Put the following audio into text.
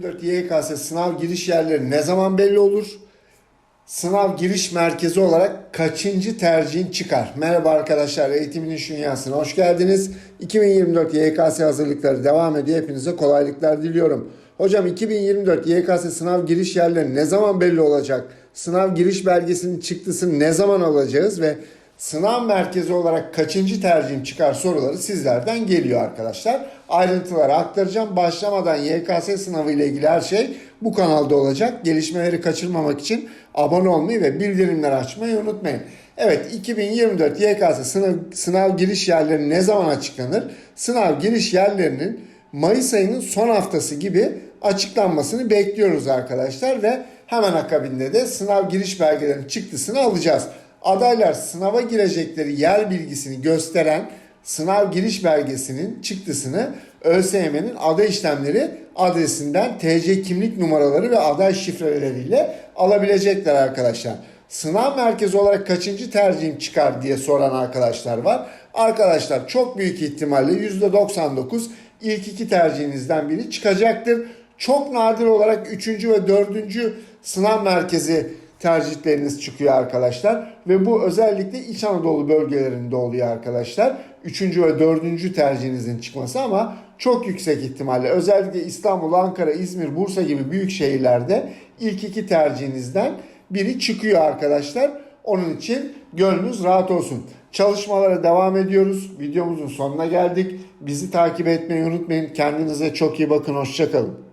2024 YKS sınav giriş yerleri ne zaman belli olur? Sınav giriş merkezi olarak kaçıncı tercihin çıkar? Merhaba arkadaşlar, Eğitimin Dünyası'na hoş geldiniz. 2024 YKS hazırlıkları devam ediyor. Hepinize kolaylıklar diliyorum. Hocam 2024 YKS sınav giriş yerleri ne zaman belli olacak? Sınav giriş belgesinin çıktısını ne zaman alacağız ve sınav merkezi olarak kaçıncı tercihim çıkar soruları sizlerden geliyor arkadaşlar. Ayrıntıları aktaracağım. Başlamadan YKS sınavı ile ilgili her şey bu kanalda olacak. Gelişmeleri kaçırmamak için abone olmayı ve bildirimleri açmayı unutmayın. Evet 2024 YKS sınav, sınav giriş yerleri ne zaman açıklanır? Sınav giriş yerlerinin Mayıs ayının son haftası gibi açıklanmasını bekliyoruz arkadaşlar ve hemen akabinde de sınav giriş belgelerinin çıktısını alacağız. Adaylar sınava girecekleri yer bilgisini gösteren sınav giriş belgesinin çıktısını ÖSYM'nin aday işlemleri adresinden TC kimlik numaraları ve aday şifreleriyle alabilecekler arkadaşlar. Sınav merkezi olarak kaçıncı tercihim çıkar diye soran arkadaşlar var. Arkadaşlar çok büyük ihtimalle %99 ilk iki tercihinizden biri çıkacaktır. Çok nadir olarak 3. ve 4. sınav merkezi tercihleriniz çıkıyor arkadaşlar. Ve bu özellikle İç Anadolu bölgelerinde oluyor arkadaşlar. 3. ve 4. tercihinizin çıkması ama çok yüksek ihtimalle özellikle İstanbul, Ankara, İzmir, Bursa gibi büyük şehirlerde ilk iki tercihinizden biri çıkıyor arkadaşlar. Onun için gönlünüz rahat olsun. Çalışmalara devam ediyoruz. Videomuzun sonuna geldik. Bizi takip etmeyi unutmayın. Kendinize çok iyi bakın. Hoşçakalın.